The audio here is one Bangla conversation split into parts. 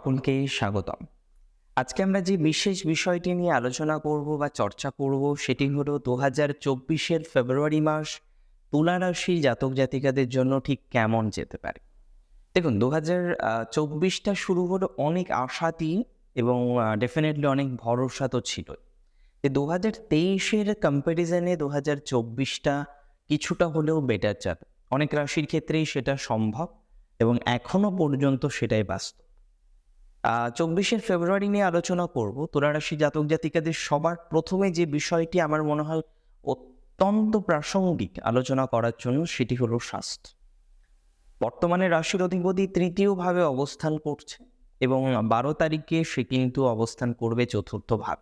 নমস্কার সকলকে স্বাগতম। আজকে আমরা যে বিশেষ বিষয়টি নিয়ে আলোচনা করব বা চর্চা করব সেটি হলো দু হাজার চব্বিশের ফেব্রুয়ারি মাস তুলা রাশির জাতক জাতিকাদের জন্য ঠিক কেমন যেতে পারে। দেখুন, দু হাজার চব্বিশটা শুরু হলো অনেক আশাতি এবং ডেফিনেটলি অনেক ভরসা তো ছিল যে দু হাজার তেইশের কম্প্যারিজনে দু হাজার চব্বিশটা কিছুটা হলেও বেটার যাবে। অনেক রাশির ক্ষেত্রেই সেটা সম্ভব এবং এখনও পর্যন্ত সেটাই বাস্তব। চব্বিশে ফেব্রুয়ারি নিয়ে আলোচনা করব। তুলা রাশি জাতক জাতিকাদের সবার প্রথমে যে বিষয়টি আমার মনে হয় অত্যন্ত প্রাসঙ্গিক আলোচনা করার জন্য সেটি হলো স্বাস্থ্য। বর্তমানে রাশির অধিপতি তৃতীয়ভাবে অবস্থান করছে এবং বারো তারিখে সে কিন্তু অবস্থান করবে চতুর্থ ভাব।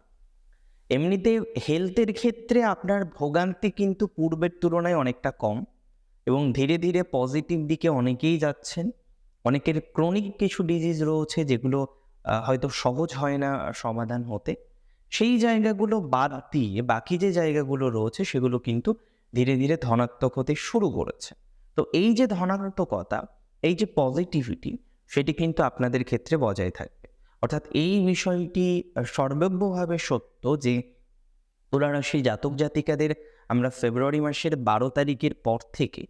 এমনিতে হেলথের ক্ষেত্রে আপনার ভোগান্তি কিন্তু পূর্বের তুলনায় অনেকটা কম এবং ধীরে ধীরে পজিটিভ দিকে অনেকেই যাচ্ছেন। অনেকের ক্রনিক কিছু ডিজিজ রয়েছে যেগুলো হয়তো সহজ হয় না সমাধান হতে। সেই জায়গাগুলো বাদ দিয়ে বাকি যে জায়গাগুলো রয়েছে সেগুলো কিন্তু ধীরে ধীরে ধনাত্মক হতে শুরু করেছে। তো এই যে ধনাত্মকতা, এই যে পজিটিভিটি সেটি কিন্তু আপনাদের ক্ষেত্রে বজায় থাকবে। অর্থাৎ এই বিষয়টি সর্বজ্ঞভাবে সত্য যে তুলারাশি জাতক জাতিকাদের আমরা ফেব্রুয়ারি মাসের বারো তারিখের পর থেকে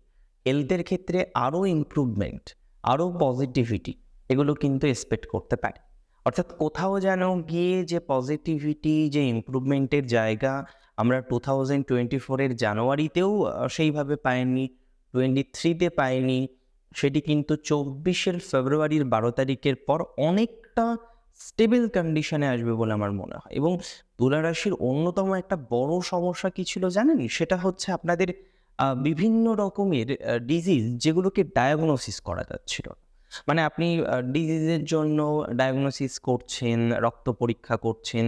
হেলথের ক্ষেত্রে আরও ইমপ্রুভমেন্ট আরও পজিটিভিটি এগুলো কিন্তু এক্সপেক্ট করতে পারি। অর্থাৎ কোথাও যেন গিয়ে যে পজিটিভিটি যে ইম্প্রুভমেন্টের জায়গা আমরা টু থাউজেন্ড টোয়েন্টি ফোরের জানুয়ারিতেও সেইভাবে পাইনি টোয়েন্টি থ্রিতে পাইনি, সেটি কিন্তু চব্বিশের ফেব্রুয়ারির বারো তারিখের পর অনেকটা স্টেবল কন্ডিশনে আসবে বলে আমার মনে হয়। এবং তুলা রাশির অন্যতম একটা বড় সমস্যা কী ছিল জানেন? সেটা হচ্ছে আপনাদের বিভিন্ন রকমের ডিজিজ যেগুলোকে ডায়াগনোসিস করা যাচ্ছিল। মানে আপনি ডিজিজের জন্য ডায়াগনোসিস করছেন, রক্ত পরীক্ষা করছেন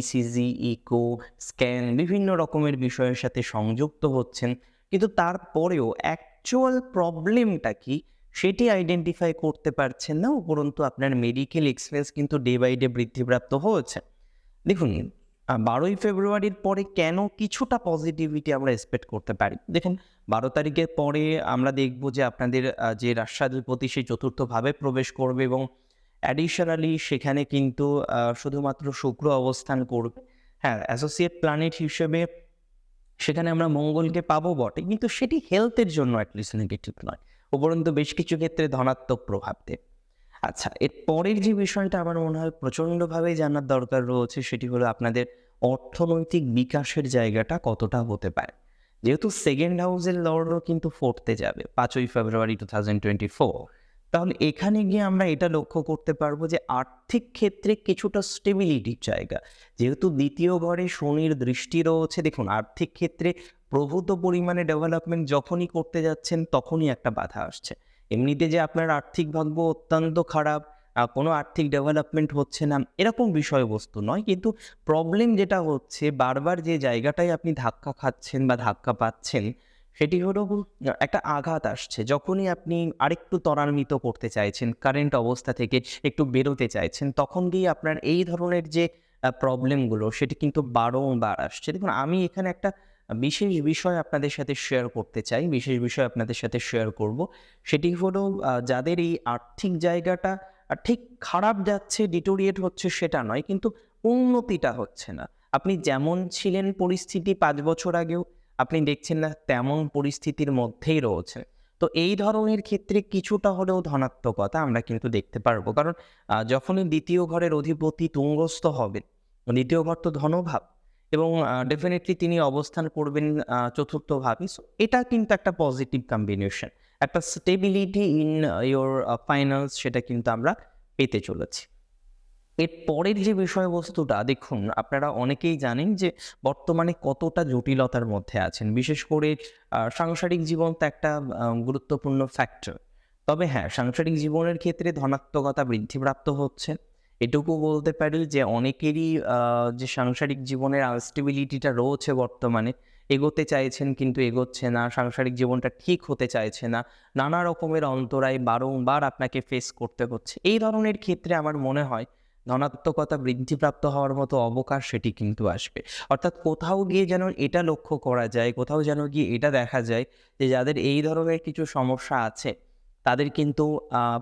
ইসিজি ইকো স্ক্যান বিভিন্ন রকমের বিষয়ের সাথে সংযুক্ত হচ্ছেন। কিন্তু তারপরেও অ্যাকচুয়াল প্রবলেমটা কি সেটি আইডেন্টিফাই করতে পারছেন না, উপরন্তু আপনার মেডিকেল এক্সপেন্স কিন্তু ডে বাই ডে বৃদ্ধিপ্রাপ্ত হয়েছে। দেখুন বারোই ফেব্রুয়ারির পরে কেন কিছুটা পজিটিভিটি আমরা এক্সপেক্ট করতে পারি? দেখেন, বারো তারিখের পরে আমরা দেখব যে আপনাদের যে রাষ্ট্রাধিপতি সেই চতুর্থভাবে প্রবেশ করবে এবং অ্যাডিশনালি সেখানে কিন্তু শুধুমাত্র শুক্র অবস্থান করবে। হ্যাঁ অ্যাসোসিয়েট প্ল্যানেট হিসেবে সেখানে আমরা মঙ্গলকে পাবো বটে, কিন্তু সেটি হেলথের জন্য অ্যাটলিস্ট নেগেটিভ নয়। উপরন্তু বেশ কিছু ক্ষেত্রে ধনাত্মক প্রভাব দেবে। আচ্ছা এর পরের যে বিষয়টা আমার মনে হয় প্রচণ্ডভাবে জানার দরকার রয়েছে সেটি হলো আপনাদের অর্থনৈতিক বিকাশের জায়গাটা কতটা হতে পারে। যেহেতু সেকেন্ড হাউসের লর্ডও কিন্তু ফোর্থে যাবে, পাঁচই February two thousand twenty four তাহলে এখানে গিয়ে আমরা এটা লক্ষ্য করতে পারব যে আর্থিক ক্ষেত্রে কিছুটা স্টেবিলিটির জায়গা। যেহেতু দ্বিতীয় ঘরে শনির দৃষ্টি রয়েছে, দেখুন আর্থিক ক্ষেত্রে প্রভূত পরিমাণে ডেভেলপমেন্ট যখনই করতে যাচ্ছেন তখনই একটা বাধা আসছে। এমনিতে যে আপনার আর্থিক ভাগ্য অত্যন্ত খারাপ কোনো আর্থিক ডেভেলপমেন্ট হচ্ছে না, এরকম বিষয়বস্তু নয়। কিন্তু প্রবলেম যেটা হচ্ছে, বারবার যে জায়গাটায় আপনি ধাক্কা খাচ্ছেন বা ধাক্কা পাচ্ছেন, সেটি হলো একটা আঘাত আসছে। যখনই আপনি আরেকটু ত্বরান্বিত করতে চাইছেন কারেন্ট অবস্থা থেকে একটু বেরোতে চাইছেন, তখন দিয়ে আপনার এই ধরনের যে প্রবলেমগুলো সেটি কিন্তু বারংবার আসছে। দেখুন, আমি এখানে একটা বিশেষ বিষয় আপনাদের সাথে শেয়ার করতে চাই, বিশেষ বিষয় আপনাদের সাথে শেয়ার করব, সেটি হলো যাদের এই আর্থিক জায়গাটা ঠিক খারাপ যাচ্ছে ডিটোরিয়েট হচ্ছে সেটা নয়, কিন্তু উন্নতিটা হচ্ছে না। আপনি যেমন ছিলেন পরিস্থিতি পাঁচ বছর আগেও, আপনি দেখছেন না তেমন পরিস্থিতির মধ্যেই রয়েছে তো এই ধরনের ক্ষেত্রে কিছুটা হলেও ধনাত্মকতা আমরা কিন্তু দেখতে পারব। কারণ যখনই দ্বিতীয় ঘরের অধিপতি তুঙ্গস্থ হবেন, দ্বিতীয় ঘর তো ধনভাব এবং ডেফিনেটলি তিনি অবস্থান করবেন চতুর্থ ভাবে সো এটা কিন্তু একটা পজিটিভ কম্বিনেশন একটা স্টেবিলিটি ইন ইয়োর ফাইন্যান্স সেটা কিন্তু আমরা পেতে চলেছি। এর পরের যে বিষয়বস্তুটা, দেখুন, আপনারা অনেকেই জানেন যে বর্তমানে কতটা জটিলতার মধ্যে আছেন। বিশেষ করে সাংসারিক জীবন তো একটা গুরুত্বপূর্ণ ফ্যাক্টর তবে হ্যাঁ সাংসারিক জীবনের ক্ষেত্রে ধনাত্মকতা বৃদ্ধিপ্রাপ্ত হচ্ছে। এটুকু বলতে পারি যে অনেকেরই যে সাংসারিক জীবনের আনস্টেবিলিটিটা রয়েছে বর্তমানে, এগোতে চাইছেন কিন্তু এগোচ্ছে না, সাংসারিক জীবনটা ঠিক হতে চাইছে না, নানা রকমের অন্তরায় বারংবার আপনাকে ফেস করতে হচ্ছে। এই ধরনের ক্ষেত্রে আমার মনে হয় ধনাত্মকতা বৃদ্ধিপ্রাপ্ত হওয়ার মতো অবকাশ সেটি কিন্তু আসবে। অর্থাৎ কোথাও গিয়ে যেন এটা লক্ষ্য করা যায়, কোথাও যেন গিয়ে এটা দেখা যায় যে যাদের এই ধরনের কিছু সমস্যা আছে, তাদের কিন্তু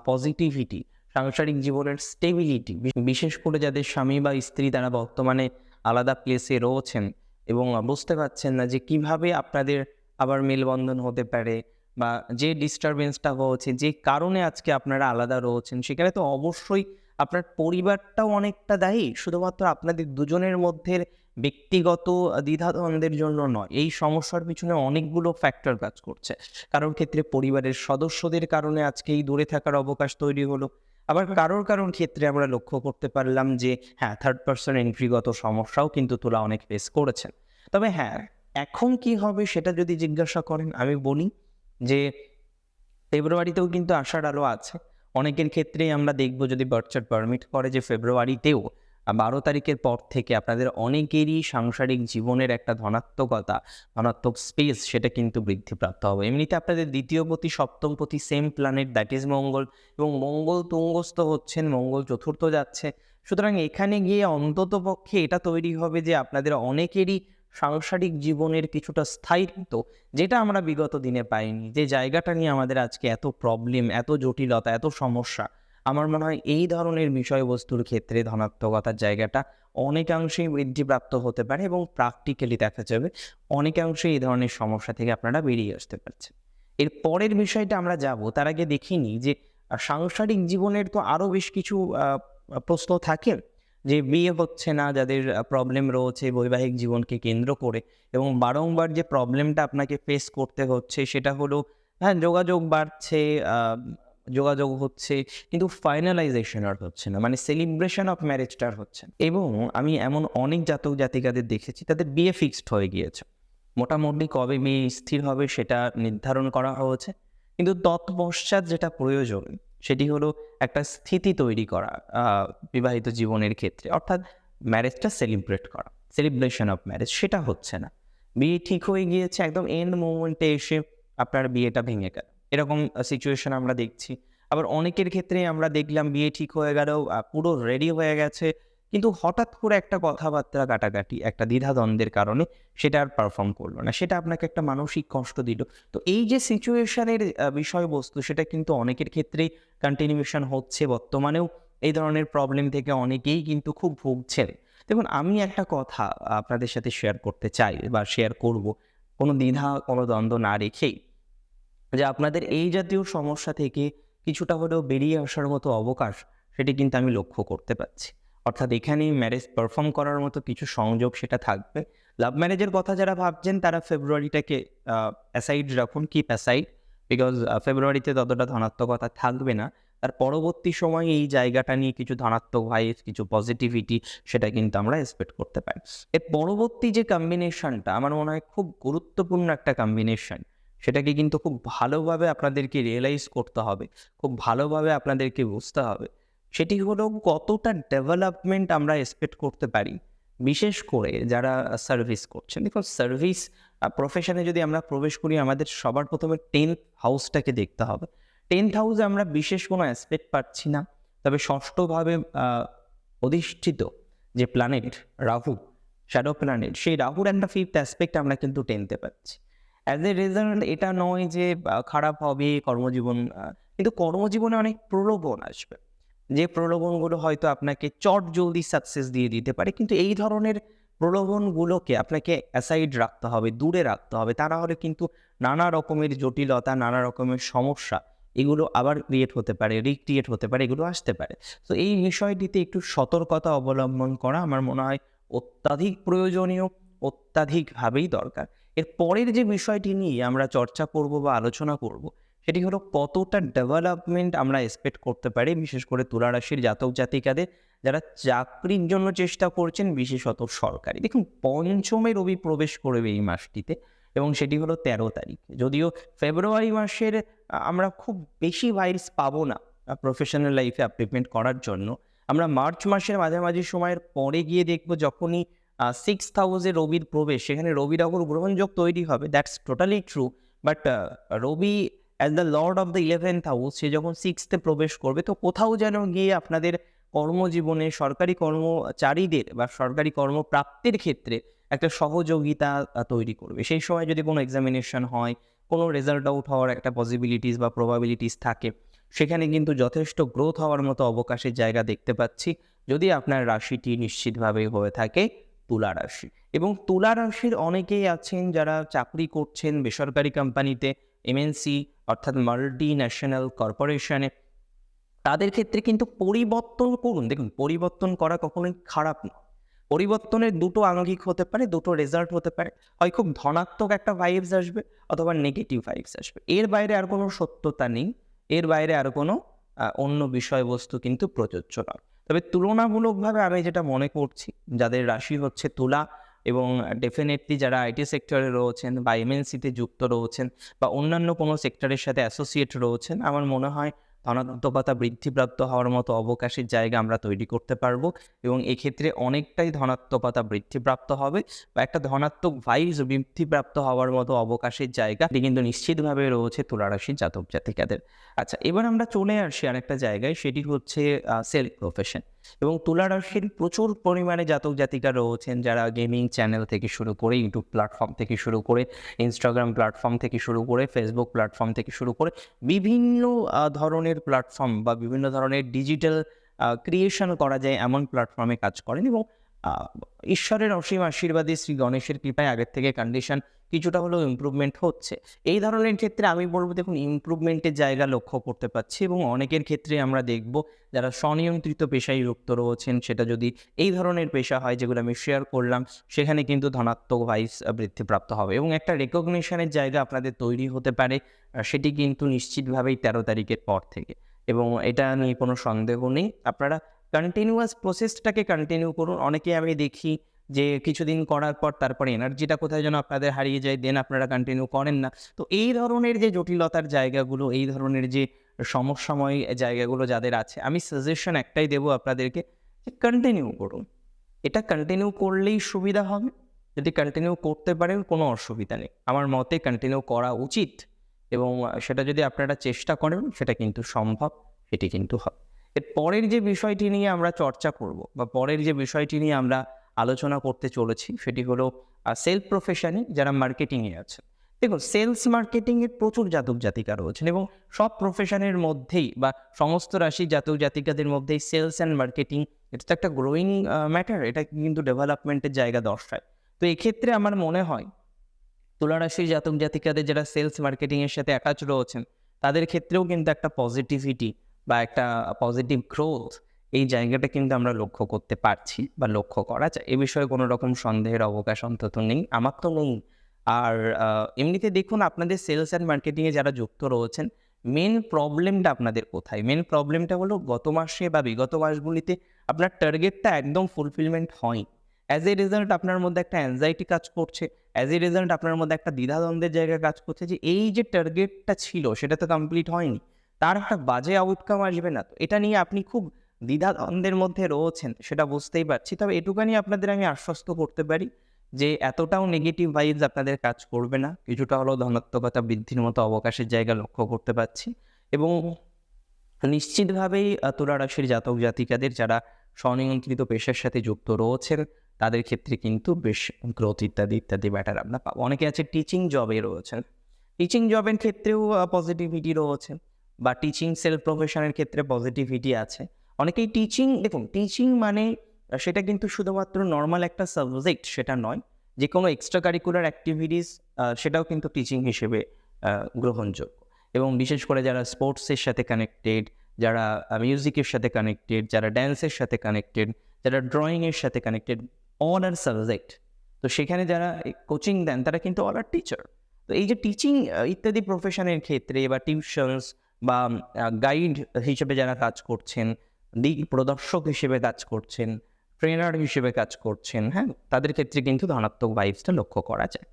পজিটিভিটি সাংসারিক জীবনের স্টেবিলিটি বিশেষ করে যাদের স্বামী বা স্ত্রী তারা বর্তমানে আলাদা প্লেসে রয়েছেন এবং বুঝতে পারছেন না যে কীভাবে আপনাদের আবার মেলবন্ধন হতে পারে বা যে ডিস্টারবেন্সটা হচ্ছে যে কারণে আজকে আপনারা আলাদা রয়েছেন, সেখানে তো অবশ্যই আপনার পরিবারটাও অনেকটা দায়ী। শুধুমাত্র আপনাদের দুজনের মধ্যে ব্যক্তিগত দ্বিধাদ্বন্দ্বের জন্য নয়, এই সমস্যার পিছনে অনেকগুলো ফ্যাক্টর কাজ করছে। কারোর ক্ষেত্রে পরিবারের সদস্যদের কারণে আজকে এই দূরে থাকার অবকাশ তৈরি হলো। আবার কারোর কারোর ক্ষেত্রে আমরা লক্ষ্য করতে পারলাম যে হ্যাঁ থার্ড পার্সন এন্ট্রিগত সমস্যাও কিন্তু তোলা অনেক ফেস করেছেন। তবে হ্যাঁ এখন কি হবে সেটা যদি জিজ্ঞাসা করেন, আমি বলি যে, ফেব্রুয়ারিতেও কিন্তু আসার আলো আছে। অনেকের ক্ষেত্রেই আমরা দেখব যদি বার্চার পারমিট করে যে, ফেব্রুয়ারিতেও বারো তারিখের পর থেকে আপনাদের অনেকেরই সাংসারিক জীবনের একটা ধনাত্মকতা, ধনাত্মক স্পেস সেটা কিন্তু বৃদ্ধিপ্রাপ্ত হবে। এমনিতে আপনাদের দ্বিতীয় পতি, সপ্তম পতি same planet that is Mangal এবং মঙ্গল তুঙ্গস্থ হচ্ছেন, মঙ্গল চতুর্থ যাচ্ছে। সুতরাং এখানে গিয়ে অন্তত পক্ষে এটা তৈরি হবে যে আপনাদের অনেকেরই সাংসারিক জীবনের কিছুটা স্থায়িত্ব যেটা আমরা বিগত দিনে পাইনি। যে জায়গাটা নিয়ে আমাদের আজকে এত প্রবলেম এত জটিলতা, এত সমস্যা আমার মনে হয় এই ধরনের বিষয়বস্তুর ক্ষেত্রে ধনাত্মকতার জায়গাটা অনেকাংশেই বৃদ্ধিপ্রাপ্ত হতে পারে এবং প্র্যাকটিক্যালি দেখা যাবে অনেকাংশে এই ধরনের সমস্যা থেকে আপনারা বেরিয়ে আসতে পারছেন। এর পরের বিষয়টা আমরা যাব, তার আগে দেখিনি যে সাংসারিক জীবনের তো আরও বেশ কিছু প্রশ্ন থাকে যে, বিয়ে হচ্ছে না, যাদের প্রবলেম রয়েছে বৈবাহিক জীবনকে কেন্দ্র করে এবং বারংবার যে প্রবলেমটা আপনাকে ফেস করতে হচ্ছে সেটা হলো হ্যাঁ যোগাযোগ বাড়ছে যোগাযোগ হচ্ছে, কিন্তু ফাইনালাইজেশন আর হচ্ছে না মানে সেলিব্রেশন অফ ম্যারেজটা আর হচ্ছে না। এবং আমি এমন অনেক জাতক জাতিকাদের দেখেছি, তাদের বিয়ে ফিক্সড হয়ে গিয়েছে। মোটামুটি কবে মেয়ে স্থির হবে সেটা নির্ধারণ করা হয়েছে, কিন্তু তৎপশ্চাৎ যেটা প্রয়োজন, সেটি হলো একটা স্থিতি তৈরি করা বিবাহিত জীবনের ক্ষেত্রে। অর্থাৎ ম্যারেজটা সেলিব্রেট করা সেলিব্রেশন অফ ম্যারেজ সেটা হচ্ছে না। বিয়ে ঠিক হয়ে গিয়েছে, একদম এন্ড মোমেন্টে এসে আপনার বিয়েটা ভেঙে গেল। এরকম সিচুয়েশন আমরা দেখছি। আবার অনেকের ক্ষেত্রে আমরা দেখলাম বিয়ে ঠিক হয়ে গেল পুরো রেডি হয়ে গেছে, কিন্তু হঠাৎ করে একটা কথাবার্তা কাটাকাটি, একটা দ্বিধাদ্বন্দ্বের কারণে সেটা আর পারফর্ম করল না। সেটা আপনাকে একটা মানসিক কষ্ট দিল। তো এই যে সিচুয়েশনের বিষয়বস্তু, সেটা কিন্তু অনেকের ক্ষেত্রেই কন্টিনিউশন হচ্ছে বর্তমানেও। এই ধরনের প্রবলেম থেকে অনেকেই কিন্তু খুব ভুগছেন দেখুন, আমি একটা কথা আপনাদের সাথে শেয়ার করতে চাই বা শেয়ার করব। কোনো দ্বিধা, কোনো দ্বন্দ্ব না রেখেই। যে আপনাদের এই জাতীয় সমস্যা থেকে কিছুটা হলেও বেরিয়ে আসার মতো অবকাশ সেটি কিন্তু আমি লক্ষ্য করতে পারছি। অর্থাৎ এখানে ম্যারেজ পারফর্ম করার মতো কিছু সংযোগ সেটা থাকবে। লাভ ম্যারেজের কথা যারা ভাবছেন, তারা ফেব্রুয়ারিটাকে অ্যাসাইড রাখুন কিপ অ্যাসাইড বিকজ ফেব্রুয়ারিতে ততটা ধনাত্মকতা থাকবে না। তার পরবর্তী সময়ে এই জায়গাটা নিয়ে কিছু ধনাত্মক ভাইস কিছু পজিটিভিটি সেটা কিন্তু আমরা এক্সপেক্ট করতে পারি। এর পরবর্তী যে কম্বিনেশনটা আমার মনে হয় খুব গুরুত্বপূর্ণ একটা কম্বিনেশন সেটাকে কিন্তু খুব ভালোভাবে আপনাদেরকে রিয়েলাইজ করতে হবে, খুব ভালোভাবে আপনাদেরকে বুঝতে হবে, সেটি হলো কতটা ডেভেলপমেন্ট আমরা এক্সপেক্ট করতে পারি। বিশেষ করে যারা সার্ভিস করছেন, দেখুন সার্ভিস প্রফেশনে যদি আমরা প্রবেশ করি, আমাদের সবার প্রথমে টেন্থ হাউসটাকে দেখতে হবে। টেন্থ হাউসে আমরা বিশেষ কোনো অ্যাসপেক্ট পাচ্ছি না, তবে ষষ্ঠভাবে অধিষ্ঠিত যে প্ল্যানেট রাহু শ্যাডো প্ল্যানেট সেই রাহুর একটা ফিফথ অ্যাসপেক্ট আমরা কিন্তু টেনতে পাচ্ছি। অ্যাজ এ রেজাল্ট এটা নয় যে খারাপ হবে কর্মজীবন কিন্তু কর্মজীবনে অনেক প্রলোভন আসবে। যে প্রলোভনগুলো হয়তো আপনাকে চট জলদি সাকসেস দিয়ে দিতে পারে, কিন্তু এই ধরনের প্রলোভনগুলোকে আপনাকে অ্যাসাইড রাখতে হবে, দূরে রাখতে হবে। তা না হলে কিন্তু নানা রকমের জটিলতা, নানা রকমের সমস্যা, এগুলো আবার ক্রিয়েট হতে পারে রিক্রিয়েট হতে পারে, এগুলো আসতে পারে। তো এই বিষয়টিতে একটু সতর্কতা অবলম্বন করা আমার মনে হয় অত্যাধিক প্রয়োজনীয়, অত্যাধিকভাবেই দরকার। এর পরের যে বিষয়টি নিয়ে আমরা চর্চা করব বা আলোচনা করব, সেটি হলো কতটা ডেভেলপমেন্ট আমরা এক্সপেক্ট করতে পারি, বিশেষ করে তুলা রাশির জাতক জাতিকাদের যারা চাকরির জন্য চেষ্টা করছেন, বিশেষত সরকারি। দেখুন, পঞ্চমে রবি প্রবেশ করবে এই মাসটিতে এবং সেটি হলো তেরো তারিখ। যদিও ফেব্রুয়ারি মাসের আমরা খুব বেশি ভাইরস পাবো না প্রফেশনাল লাইফে অ্যাপ্লিকমেন্ট করার জন্য। আমরা মার্চ মাসের মাঝামাঝি সময়ের পরে গিয়ে দেখব যখনই সিক্স হাউসে রবির প্রবেশ, সেখানে রবি রাহুর গ্রহণযোগ তৈরি হবে that's totally true but Rabi as the lord of the eleventh house সে যখন সিক্সথে প্রবেশ করবে, তো কোথাও যেন গিয়ে আপনাদের কর্মজীবনে, সরকারি কর্মচারীদের বা সরকারি কর্মপ্রাপ্তির ক্ষেত্রে একটা সহযোগিতা তৈরি করবে। সেই সময় যদি কোনো এক্সামিনেশন হয়, কোনো রেজাল্ট আউট হওয়ার একটা পসিবিলিটিস বা প্রবাবিলিটিস থাকে, সেখানে কিন্তু যথেষ্ট গ্রোথ হওয়ার মতো অবকাশের জায়গা দেখতে পাচ্ছি, যদি আপনার রাশিটি নিশ্চিতভাবে হয়ে থাকে। তুলা রাশি এবং তুলা রাশির অনেকেই আছেন যারা চাকরি করছেন বেসরকারি কোম্পানিতে এমএনসি অর্থাৎ মাল্টি ন্যাশনাল কর্পোরেশনে তাদের ক্ষেত্রে কিন্তু পরিবর্তন করুন। দেখুন, পরিবর্তন করা কখনোই খারাপ না পরিবর্তনের দুটো আঙ্গিক হতে পারে, দুটো রেজাল্ট হতে পারে। হয় খুব ধনাত্মক একটা ভাইবস আসবে অথবা নেগেটিভ ভাইবস আসবে। এর বাইরে আর কোনো সত্যতা নেই। এর বাইরে আর কোনো অন্য বিষয়বস্তু কিন্তু প্রযোজ্য নয়। তবে তুলনামূলকভাবে আমি যেটা মনে করছি, যাদের রাশি হচ্ছে তুলা এবং ডেফিনেটলি যারা আইটি সেক্টরে রয়েছেন বা এমএনসিতে যুক্ত রয়েছেন বা অন্যান্য কোনো সেক্টরের সাথে অ্যাসোসিয়েট রয়েছেন, আমার মনে হয় ধনাত্মকতা বৃদ্ধিপ্রাপ্ত হওয়ার মতো অবকাশের জায়গা আমরা তৈরি করতে পারব এবং এক্ষেত্রে অনেকটাই ধনাত্মকতা বৃদ্ধিপ্রাপ্ত হবে বা একটা ধনাত্মক ভাইস বৃদ্ধিপ্রাপ্ত হওয়ার মতো অবকাশের জায়গা এটি কিন্তু নিশ্চিতভাবে রয়েছে তুলারাশির জাতক জাতিকাদের। আচ্ছা এবার আমরা চলে আসি আরেকটা জায়গায়, সেটি হচ্ছে সেলফ প্রফেশন এবং তুলা রাশির প্রচুর পরিমাণে জাতক জাতিকা রয়েছেন যারা গেমিং চ্যানেল থেকে শুরু করে ইউটিউব প্ল্যাটফর্ম থেকে শুরু করে ইনস্টাগ্রাম প্ল্যাটফর্ম থেকে শুরু করে ফেসবুক প্ল্যাটফর্ম থেকে শুরু করে বিভিন্ন ধরনের প্ল্যাটফর্ম বা বিভিন্ন ধরনের ডিজিটাল ক্রিয়েশন করা যায় এমন প্ল্যাটফর্মে কাজ করেন এবং ঈশ্বরের অসীম আশীর্বাদে শ্রী গণেশের কৃপায় আগের থেকে কন্ডিশন কিছুটা হলেও ইমপ্রুভমেন্ট হচ্ছে। এই ধরনের ক্ষেত্রে আমি বলব দেখুন ইমপ্রুভমেন্টের জায়গা লক্ষ্য করতে পারছি এবং অনেকের ক্ষেত্রে আমরা দেখব যারা স্বনিয়ন্ত্রিত পেশায় যুক্ত রয়েছেন, সেটা যদি এই ধরনের পেশা হয় যেগুলো আমি শেয়ার করলাম, সেখানে কিন্তু ধনাত্মক ভাইস বৃদ্ধিপ্রাপ্ত হবে এবং একটা রেকগনিশনের জায়গা আপনাদের তৈরি হতে পারে সেটি কিন্তু নিশ্চিতভাবেই তেরো তারিখের পর থেকে এবং এটা নিয়ে কোনো সন্দেহ নেই। আপনারা কন্টিনিউয়াস প্রসেসটাকে কন্টিনিউ করুন। অনেকে আমি দেখি যে কিছুদিন করার পর তারপরে এনার্জিটা কোথায় যেন আপনাদের হারিয়ে যায় দেন আপনারা কন্টিনিউ করেন না। তো এই ধরনের যে জটিলতার জায়গাগুলো, এই ধরনের যে সমস্যাময় জায়গাগুলো যাদের আছে, আমি সাজেশন একটাই দেবো আপনাদেরকে যে কন্টিনিউ করুন। এটা কন্টিনিউ করলেই সুবিধা হবে। যদি কন্টিনিউ করতে পারেন, কোনো অসুবিধা নেই। আমার মতে কন্টিনিউ করা উচিত এবং সেটা যদি আপনারা চেষ্টা করেন, সেটা কিন্তু সম্ভব, সেটি কিন্তু হবে। এর পরের যে বিষয়টি নিয়ে আমরা চর্চা করব বা পরের যে বিষয়টি নিয়ে আমরা আলোচনা করতে চলেছি, সেটি হলো সেলফ প্রফেশনে যারা মার্কেটিংয়ে আছে দেখুন সেলস মার্কেটিংয়ের প্রচুর জাতক জাতিকা রয়েছেন এবং সব প্রফেশনের মধ্যেই বা সমস্ত রাশি জাতক জাতিকাদের মধ্যেই সেলস অ্যান্ড মার্কেটিং এটা তো একটা গ্রোয়িং ম্যাটার এটা কিন্তু ডেভেলপমেন্টের জায়গা দর্শায় তো এক্ষেত্রে আমার মনে হয় তুলারাশির জাতক জাতিকাদের যারা সেলস মার্কেটিংয়ের সাথে অ্যাটাচ রয়েছেন, তাদের ক্ষেত্রেও কিন্তু একটা পজিটিভিটি বা একটা পজিটিভ গ্রোথ এই জায়গাটা কিন্তু আমরা লক্ষ্য করতে পারছি বা লক্ষ্য করা যায়। এ বিষয়ে কোনো রকম সন্দেহের অবকাশ অন্তত নেই, আমার তো নেই। আর এমনিতে দেখুন আপনাদের সেলস অ্যান্ড মার্কেটিংয়ে যারা যুক্ত রয়েছেন মেন প্রবলেমটা আপনাদের কোথায়? মেন প্রবলেমটা হলো গত মাসে বা বিগত মাসগুলিতে আপনার টার্গেটটা একদম ফুলফিলমেন্ট হয় অ্যাজ এ রেজাল্ট আপনার মধ্যে একটা অ্যাংজাইটি কাজ করছে অ্যাজ এ রেজাল্ট আপনার মধ্যে একটা দ্বিধাদ্বন্দ্বের জায়গা কাজ করছে যে এই যে টার্গেটটা ছিল সেটা তো কমপ্লিট হয়নি, তার একটা বাজে আউটকাম আসবে না। তো এটা নিয়ে আপনি খুব দ্বিধাদ্বন্দ্বের মধ্যে রয়েছেন, সেটা বুঝতেই পারছি। তবে এটুখানি আপনাদের আমি আশ্বস্ত করতে পারি যে এতটাও নেগেটিভ ভাইবস আপনাদের কাজ করবে না, কিছুটা হলেও ধনাত্মকতা বৃদ্ধির মতো অবকাশের জায়গা লক্ষ্য করতে পারছি এবং নিশ্চিতভাবেই তুলা রাশির জাতক জাতিকাদের যারা স্বনিয়ন্ত্রিত পেশার সাথে যুক্ত রয়েছেন, তাদের ক্ষেত্রে কিন্তু বেশ গ্রোথ ইত্যাদি ইত্যাদি ব্যাটার আমরা পাবো অনেকে আছে টিচিং জবে রয়েছেন। টিচিং জবের ক্ষেত্রেও পজিটিভিটি রয়েছে বা টিচিং সেলফ প্রফেশনের ক্ষেত্রে পজিটিভিটি আছে। অনেকেই টিচিং দেখুন টিচিং মানে সেটা কিন্তু শুধুমাত্র নর্মাল একটা সাবজেক্ট সেটা নয় যে কোনো এক্সট্রা কারিকুলার অ্যাক্টিভিটিস সেটাও কিন্তু টিচিং হিসেবে গ্রহণযোগ্য। এবং বিশেষ করে যারা স্পোর্টসের সাথে কানেক্টেড যারা মিউজিকের সাথে কানেক্টেড যারা ড্যান্সের সাথে কানেক্টেড যারা ড্রয়িংয়ের সাথে কানেক্টেড অল আর সাবজেক্ট তো সেখানে যারা কোচিং দেন, তারা কিন্তু অল আর টিচার তো এই যে টিচিং ইত্যাদি প্রফেশনের ক্ষেত্রে বা টিউশনস বা গাইড হিসেবে যারা কাজ করছেন দিক প্রদর্শক হিসেবে কাজ করছেন ট্রেনার হিসেবে কাজ করছেন হ্যাঁ? তাদের ক্ষেত্রে কিন্তু ধনাত্মক ভাইবসটা লক্ষ্য করা যায়।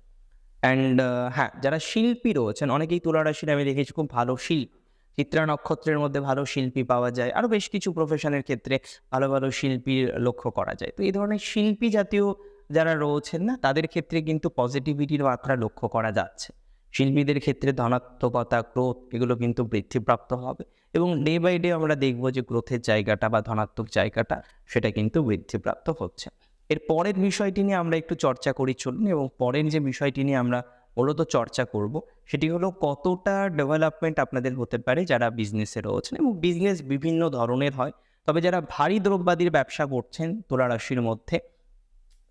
অ্যান্ড হ্যাঁ যারা শিল্পী রয়েছেন, অনেকেই তুলা রাশির আমি দেখেছি খুব ভালো শিল্প। চিত্রা নক্ষত্রের মধ্যে ভালো শিল্পী পাওয়া যায়। আরও বেশ কিছু প্রফেশনের ক্ষেত্রে ভালো ভালো শিল্পীর লক্ষ্য করা যায়। তো এই ধরনের শিল্পী জাতীয় যারা রয়েছেন না, তাদের ক্ষেত্রে কিন্তু পজিটিভিটির মাত্রা লক্ষ্য করা যাচ্ছে। শিল্পীদের ক্ষেত্রে ধনাত্মকতা গ্রোথ এগুলো কিন্তু বৃদ্ধিপ্রাপ্ত হবে। এবং ডে বাই ডে আমরা দেখব যে গ্রোথের জায়গাটা বা ধনাত্মক জায়গাটা সেটা কিন্তু বৃদ্ধিপ্রাপ্ত হচ্ছে। এর পরের বিষয়টি নিয়ে আমরা একটু চর্চা করি, চলুন, এবং পরের যে বিষয়টি নিয়ে আমরা মূলত চর্চা করব, সেটি হলো কতটা ডেভেলপমেন্ট আপনাদের হতে পারে যারা বিজনেসে রয়েছেন এবং বিজনেস বিভিন্ন ধরনের হয়। তবে যারা ভারী দ্রব্যাদির ব্যবসা করছেন তুলা রাশির মধ্যে,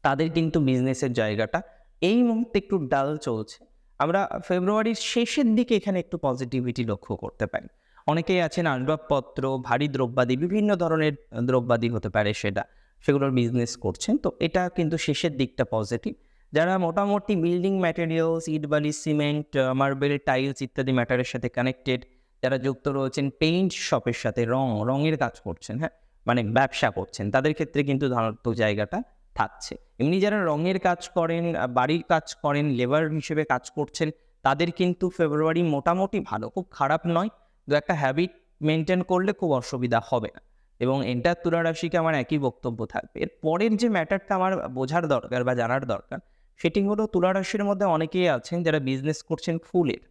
তাদের কিন্তু বিজনেসের জায়গাটা এই মুহূর্তে একটু ডাল চলছে। আমরা ফেব্রুয়ারির শেষের দিকে এখানে একটু পজিটিভিটি লক্ষ্য করতে পারি। অনেকেই আছেন আসবাবপত্র, ভারী দ্রব্যাদি, বিভিন্ন ধরনের দ্রব্যাদি হতে পারে সেটা। সেগুলোর বিজনেস করছেন। তো এটা কিন্তু শেষের দিকটা পজিটিভ যারা মোটামুটি বিল্ডিং ম্যাটেরিয়ালস ইট বালি সিমেন্ট মার্বেল টাইলস ইত্যাদি ম্যাটারের সাথে কানেক্টেড যারা যুক্ত রয়েছেন পেইন্ট শপের সাথে রং, রঙের কাজ করছেন হ্যাঁ? মানে ব্যবসা করছেন, তাদের ক্ষেত্রে কিন্তু ধনাত্মক জায়গাটা থাকছে। এমনি যারা রঙের কাজ করেন, বাড়ির কাজ করেন লেবার হিসেবে কাজ করছেন, তাদের কিন্তু ফেব্রুয়ারি মোটামুটি ভালো। খুব খারাপ নয়। দু একটা হ্যাবিট মেনটেন করলে খুব অসুবিধা হবে। না এবং এন্টার তুলা রাশিকে আমার একই বক্তব্য থাকবে। এর পরের যে ম্যাটারটা আমার বোঝার দরকার বা জানার দরকার সেটি হলো তুলা রাশির মধ্যে অনেকেই আছেন যারা বিজনেস করছেন ফুলের।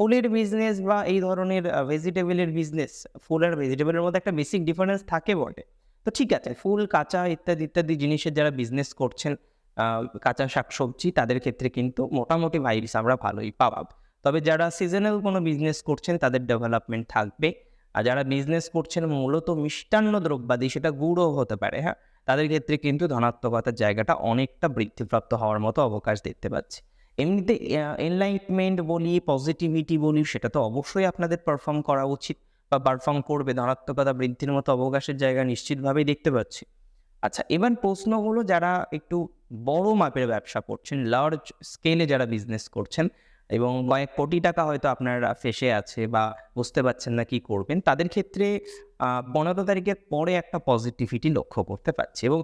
ফুলের বিজনেস বা এই ধরনের ভেজিটেবলের বিজনেস ফুল আর ভেজিটেবলের মধ্যে একটা বেসিক ডিফারেন্স থাকে বটে। তো ঠিক আছে, ফুল, কাঁচা ইত্যাদি ইত্যাদি জিনিসের যারা বিজনেস করছেন কাঁচা শাকসবজি, তাদের ক্ষেত্রে কিন্তু মোটামুটি ভাইবস আমরা ভালোই পাওয়াব তবে যারা সিজনাল কোনো বিজনেস করছেন, তাদের ডেভেলপমেন্ট থাকবে। আর যারা বিজনেস করছেন, মূলত মিষ্টান্ন দ্রব্যাদি, সেটা গুঁড়ো হতে পারে হ্যাঁ? তাদের ক্ষেত্রে কিন্তু ধনাত্মকতার জায়গাটা অনেকটা বৃদ্ধিপ্রাপ্ত হওয়ার মতো অবকাশ দেখতে পাচ্ছি। এমনিতে এনলাইটমেন্ট বলি পজিটিভিটি বলি, সেটা তো অবশ্যই আপনাদের পারফর্ম করা উচিত বা পারফর্ম করবে। ধনাত্মকতা বৃদ্ধির মতো অবকাশের জায়গা নিশ্চিতভাবেই দেখতে পাচ্ছি। আচ্ছা এবার প্রশ্ন হলো, যারা একটু বড় মাপের ব্যবসা করছেন লার্জ স্কেলে যারা বিজনেস করছেন এবং কয়েক কোটি টাকা হয়তো আপনার ফেসে আছে বা বুঝতে পারছেন না কি করবেন, তাদের ক্ষেত্রে পনেরো তারিখের পরে একটা পজিটিভিটি লক্ষ্য করতে পারছি এবং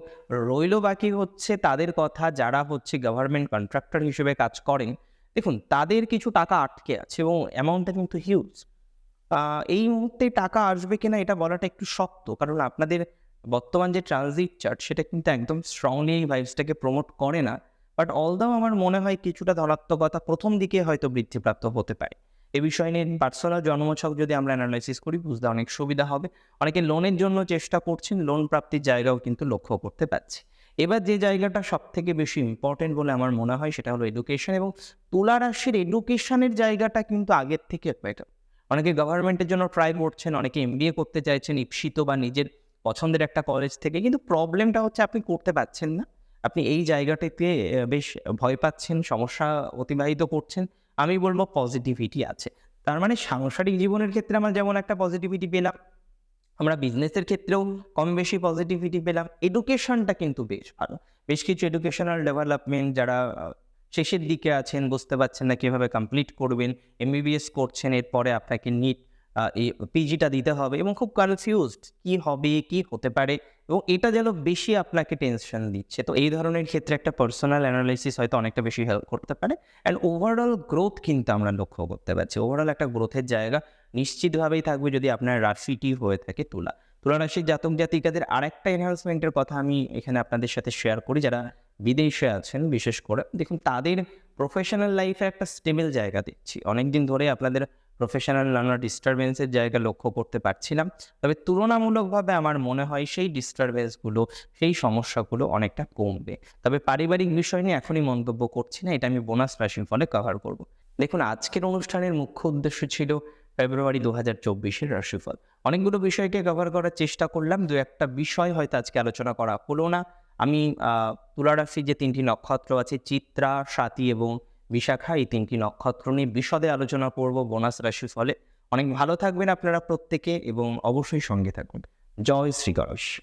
রইল বাকি হচ্ছে তাদের কথা যারা হচ্ছে গভর্নমেন্ট কন্ট্রাক্টর হিসেবে কাজ করেন। দেখুন, তাদের কিছু টাকা আটকে আছে এবং অ্যামাউন্টটা কিন্তু হিউজ এই মুহূর্তে টাকা আসবে কিনা এটা বলাটা একটু শক্ত, কারণ আপনাদের বর্তমান যে ট্রানজিট চার্ট সেটা কিন্তু একদম স্ট্রংলি এই ভাইবসটাকে প্রমোট করে না। বাট অলদাও আমার মনে হয় কিছুটা ধনাত্মকতা প্রথম দিকে হয়তো বৃদ্ধিপ্রাপ্ত হতে পারে। এ বিষয় নিয়ে পার্সোনাল জন্মছক যদি আমরা অ্যানালাইসিস করি, বুঝতে অনেক সুবিধা হবে। অনেকে লোনের জন্য চেষ্টা করছেন লোন প্রাপ্তির জায়গাও কিন্তু লক্ষ্য করতে পারছি। এবার যে জায়গাটা সব থেকে বেশি ইম্পর্টেন্ট বলে আমার মনে হয়, সেটা হলো এডুকেশন এবং তুলা রাশির এডুকেশনের জায়গাটা কিন্তু আগের থেকে বেটার অনেকে গভর্নমেন্টের জন্য ট্রাই করছেন, অনেকে এমবিএ করতে চাইছেন, ইপসিত বা নিজের পছন্দের একটা কলেজ থেকে। কিন্তু প্রবলেমটা হচ্ছে আপনি করতে পারছেন না। আপনি এই জায়গাটাতে বেশ ভয় পাচ্ছেন, সমস্যা অতিবাহিত করছেন, আমি বলব পজিটিভিটি আছে। তার মানে সাংসারিক জীবনের ক্ষেত্রে আমরা যেমন একটা পজিটিভিটি পেলাম, আমরা বিজনেসের ক্ষেত্রেও কম বেশি পজিটিভিটি পেলাম এডুকেশনটা কিন্তু বেশ ভালো। বেশ কিছু এডুকেশনাল ডেভেলপমেন্ট যারা শেষের দিকে আছেন, বুঝতে পারছেন না কীভাবে কমপ্লিট করবেন এমবিবিএস করছেন, এরপরে আপনাকে নিট এই পিজিটা দিতে হবে এবং খুব কনফিউজড কি হবে, কি হতে পারে এবং এটা যেন বেশি আপনাকে টেনশন দিচ্ছে। তো এই ধরনের ক্ষেত্রে একটা পার্সোনাল অ্যানালাইসিস হয়তো অনেকটা বেশি হেল্প করতে পারে অ্যান্ড ওভারঅল গ্রোথ কিন্তু আমরা লক্ষ্য করতে পারছি। ওভারঅল একটা গ্রোথের জায়গা নিশ্চিতভাবেই থাকবে যদি আপনার রাশিটি হয়ে থাকে তুলা। তুলা রাশির জাতক জাতিকাদের আরেকটা এনহান্সমেন্টের কথা আমি এখানে আপনাদের সাথে শেয়ার করি। যারা বিদেশে আছেন, বিশেষ করে দেখুন তাদের প্রফেশনাল লাইফে একটা স্টেবল জায়গা দিচ্ছি। অনেকদিন ধরে আপনাদের প্রফেশনাল নানা ডিস্টারবেন্সের জায়গা লক্ষ্য করতে পারছিলাম। তবে তুলনামূলকভাবে আমার মনে হয় সেই ডিস্টারবেন্সগুলো সেই সমস্যাগুলো অনেকটা কমবে। তবে পারিবারিক বিষয় নিয়ে এখনই মন্তব্য করছি না এটা আমি বোনাস রাশির ফলে কভার করব। দেখুন আজকের অনুষ্ঠানের মুখ্য উদ্দেশ্য ছিল ফেব্রুয়ারি দু হাজার চব্বিশের রাশিফল। অনেকগুলো বিষয়কে কভার করার চেষ্টা করলাম দু একটা বিষয় হয়তো আজকে আলোচনা করা হলো না। আমি আহ, তুলা রাশির যে তিনটি নক্ষত্র আছে চিত্রা স্বাতি এবং বিশাখা এই তিনটি নক্ষত্র নিয়ে বিশদে আলোচনা করব। বোনাস রাশি ফলে। অনেক ভালো থাকবেন আপনারা প্রত্যেকে এবং অবশ্যই সঙ্গে থাকুন। জয় শ্রী গণেশ।